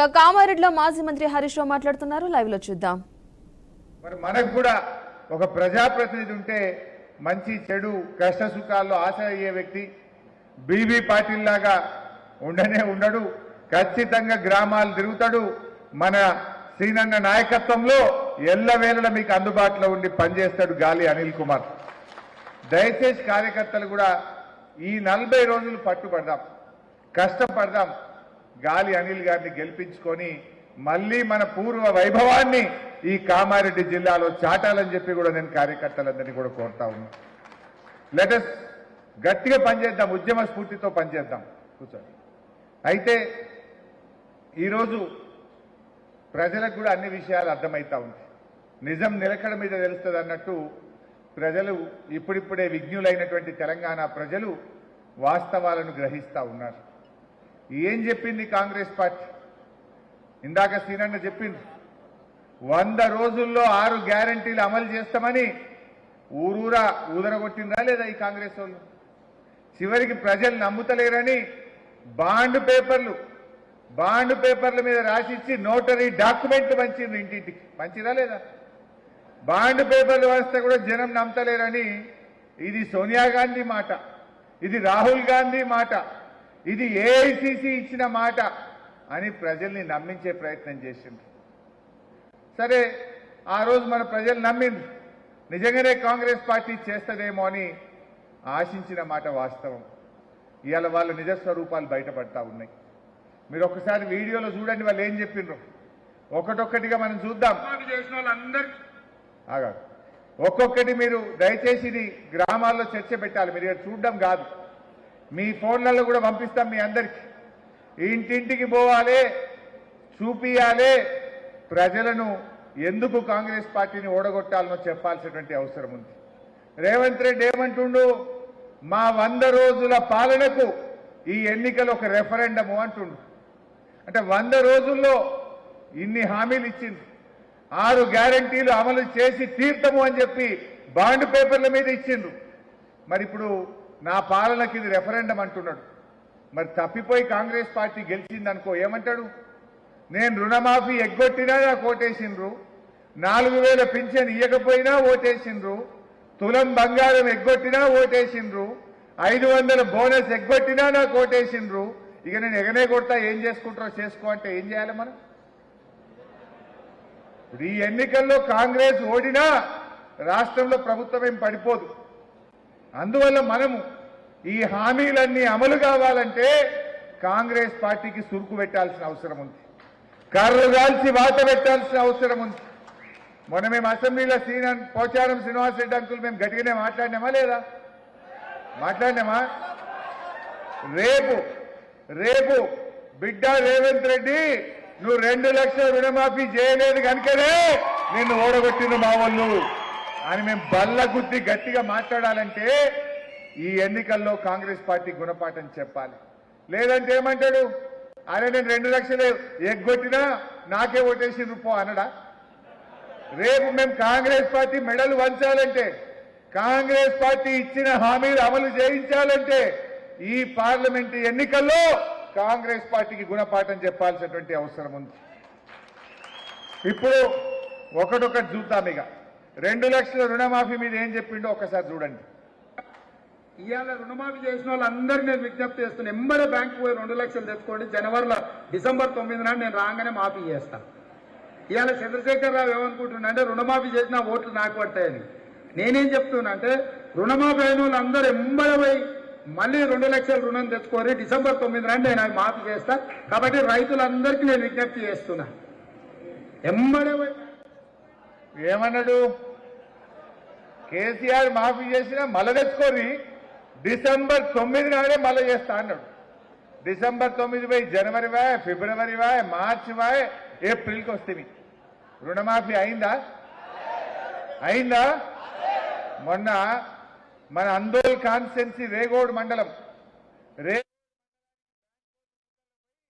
కామారెడ్డిలో మాజీ మంత్రి హరీష్ రావు మాట్లాడుతున్నారు. లైవ్లో చూద్దాం. మరి మనకు కూడా ఒక ప్రజాప్రతినిధి ఉంటే మంచి చెడు కష్ట సుఖాల్లో ఆశ అయ్యే వ్యక్తి బీబీ పాటిల్ లాగా ఉండనే ఉండడు. ఖచ్చితంగా గ్రామాలు తిరుగుతాడు. మన శ్రీనన్న నాయకత్వంలో ఎల్లవేళ మీకు అందుబాటులో ఉండి పనిచేస్తాడు గాలి అనిల్ కుమార్. దయచేసి కార్యకర్తలు కూడా ఈ నలభై రోజులు పట్టుబడదాం. కష్టపడదాం. గాలి అనిల్ గారిని గెలిపించుకొని మళ్ళీ మన పూర్వ వైభవాన్ని ఈ కామారెడ్డి జిల్లాలో చాటాలని చెప్పి కూడా నేను కార్యకర్తలందరినీ కూడా కోరుతా ఉన్నా. లెటస్ గట్టిగా పనిచేద్దాం ఉద్యమ స్ఫూర్తితో పనిచేద్దాం. కూర్చోండి. అయితే ఈరోజు ప్రజలకు కూడా అన్ని విషయాలు అర్థమవుతా ఉంది నిజం నిలకడ మీద తెలుస్తుంది అన్నట్టు ప్రజలు ఇప్పుడిప్పుడే విజ్ఞులైనటువంటి తెలంగాణ ప్రజలు వాస్తవాలను గ్రహిస్తూ ఉన్నారు. ఏం చెప్పింది కాంగ్రెస్ పార్టీ? ఇందాక సీనన్న చెప్పింది వంద రోజుల్లో ఆరు గ్యారంటీలు అమలు చేస్తామని ఊరూరా ఊదరగొట్టిందా లేదా ఈ కాంగ్రెస్ వాళ్ళు? చివరికి ప్రజలు నమ్ముతలేరని బాండ్ పేపర్లు బాండ్ పేపర్ల మీద రాసిచ్చి నోటరీ డాక్యుమెంట్ పంచింది ఇంటింటికి. పంచిరా లేదా? బాండ్ పేపర్లు వస్తే కూడా జనం నమ్మతలేరని ఇది సోనియా గాంధీ మాట ఇది రాహుల్ గాంధీ మాట. ఇది ఏఐసిసి ఇచ్చిన మాట అని ప్రజల్ని నమ్మించే ప్రయత్నం చేసింది సరే ఆ రోజు మన ప్రజలు నమ్మింది నిజంగానే కాంగ్రెస్ పార్టీ చేస్తుందేమో అని ఆశించిన మాట వాస్తవం. ఇవాళ వాళ్ళ నిజ స్వరూపాలు బయటపడతా ఉన్నాయి. మీరు ఒకసారి వీడియోలో చూడండి వాళ్ళు ఏం చెప్పిండ్రు. ఒకటొక్కటిగా మనం చూద్దాం. చేసిన వాళ్ళందరికీ. ఆగా ఒక్కొక్కటి మీరు దయచేసి ఇది గ్రామాల్లో చర్చ పెట్టాలి. మీరు ఇక్కడ చూడడం కాదు. మీ ఫోన్లలో కూడా పంపిస్తాం మీ అందరికి. ఇంటింటికి పోవాలి చూపియాలి. ప్రజలను ఎందుకు కాంగ్రెస్ పార్టీని ఓడగొట్టాలనో చెప్పాల్సినటువంటి అవసరం ఉంది. రేవంత్ రెడ్డి ఏమంటుండు? మా వంద రోజుల పాలనకు ఈ ఎన్నికలు ఒక రెఫరెండము అంటుండు. అంటే వంద రోజుల్లో ఇన్ని హామీలు ఇచ్చింది ఆరు గ్యారంటీలు అమలు చేసి తీర్థము అని చెప్పి బాండ్ పేపర్ల మీద ఇచ్చిండ్రు. మరి ఇప్పుడు నా పాలనకి ఇది రెఫరెండం అంటున్నాడు. మరి తప్పిపోయి కాంగ్రెస్ పార్టీ గెలిచిందనుకో ఏమంటాడు? నేను రుణమాఫీ ఎగ్గొట్టినా నాకు ఓటేసిండ్రు నాలుగు వేల పింఛన్ ఇవ్వకపోయినా ఓటేసిండ్రు తులం బంగారం ఎగ్గొట్టినా ఓటేసిండ్రు ఐదు వందల బోనస్ ఎగ్గొట్టినా నాకు ఓటేసిండ్రు ఇక నేను ఎగనే కొడతా ఏం చేసుకుంటారో చేసుకో అంటే ఏం చేయాలి మనం? ఈ ఎన్నికల్లో కాంగ్రెస్ ఓడినా రాష్ట్రంలో ప్రభుత్వం ఏం పడిపోదు. అందువల్ల మనము ఈ హామీలన్నీ అమలు కావాలంటే కాంగ్రెస్ పార్టీకి సురుకు పెట్టాల్సిన అవసరం ఉంది. కర్రు కాల్చి వాత పెట్టాల్సిన అవసరం ఉంది. మొన్న మేము అసెంబ్లీలో శ్రీనాన్ పోచారం శ్రీనివాస్ రెడ్డి అంకుల్ మేము గట్టిగానే మాట్లాడినామా లేదా? మాట్లాడినామా? రేపు రేపు బిడ్డ రేవంత్ రెడ్డి నువ్వు రెండు లక్షల రుణమాఫీ చేయలేదు కనుకనే నిన్ను ఓడగొట్టింది మా వాళ్ళు. అని మేము బల్లగుద్ది గట్టిగా మాట్లాడాలంటే ఈ ఎన్నికల్లో కాంగ్రెస్ పార్టీ గుణపాఠం చెప్పాలి. లేదంటే ఏమంటాడు? అరే నేను రెండు లక్షలు ఎగ్గొట్టినా నాకే ఓటేసి రూపో అనడా రేపు మేము కాంగ్రెస్ పార్టీ మెడలు వంచాలంటే కాంగ్రెస్ పార్టీ ఇచ్చిన హామీలు అమలు చేయించాలంటే ఈ పార్లమెంట్ ఎన్నికల్లో కాంగ్రెస్ పార్టీకి గుణపాఠం చెప్పాల్సినటువంటి అవసరం ఉంది. ఇప్పుడు ఒకటొకటి చూద్దాం ఇక. రెండు లక్షల రుణమాఫీ మీద ఏం చెప్పిండో ఒకసారి చూడండి. ఇవాళ రుణమాఫీ చేసిన వాళ్ళందరికీ నేను విజ్ఞప్తి చేస్తున్నా ఎంబడే బ్యాంకు పోయి రెండు లక్షలు తెచ్చుకోండి జనవరిలో డిసెంబర్ తొమ్మిది నాడు నేను రాగానే మాఫీ చేస్తా. ఇవాళ చంద్రశేఖర్ రావు ఏమనుకుంటున్నా అంటే రుణమాఫీ చేసిన ఓట్లు నాకు పడతాయని. నేనేం చెప్తున్నా అంటే రుణమాఫీ అయిన వాళ్ళందరూ ఎంబడే మళ్ళీ రెండు లక్షల రుణం తెచ్చుకొని డిసెంబర్ తొమ్మిది నాడు నేను అవి మాఫీ చేస్తా. కాబట్టి రైతులందరికీ నేను విజ్ఞప్తి చేస్తున్నా. ఎంబడే ఏమన్నాడు? కేసీఆర్ మాఫీ చేసినా మళ్ళా తెచ్చుకొని డిసెంబర్ తొమ్మిది నాడే మళ్ళీ చేస్తా అన్నాడు. డిసెంబర్ తొమ్మిది పోయి జనవరి వాయ్ ఫిబ్రవరి వాయ్ మార్చి వాయ్ ఏప్రిల్కి వస్తుంది రుణమాఫీ అయిందా? అయిందా? మొన్న మన అందోల్ కాన్స్టెన్సీ రేగోడ్ మండలం రే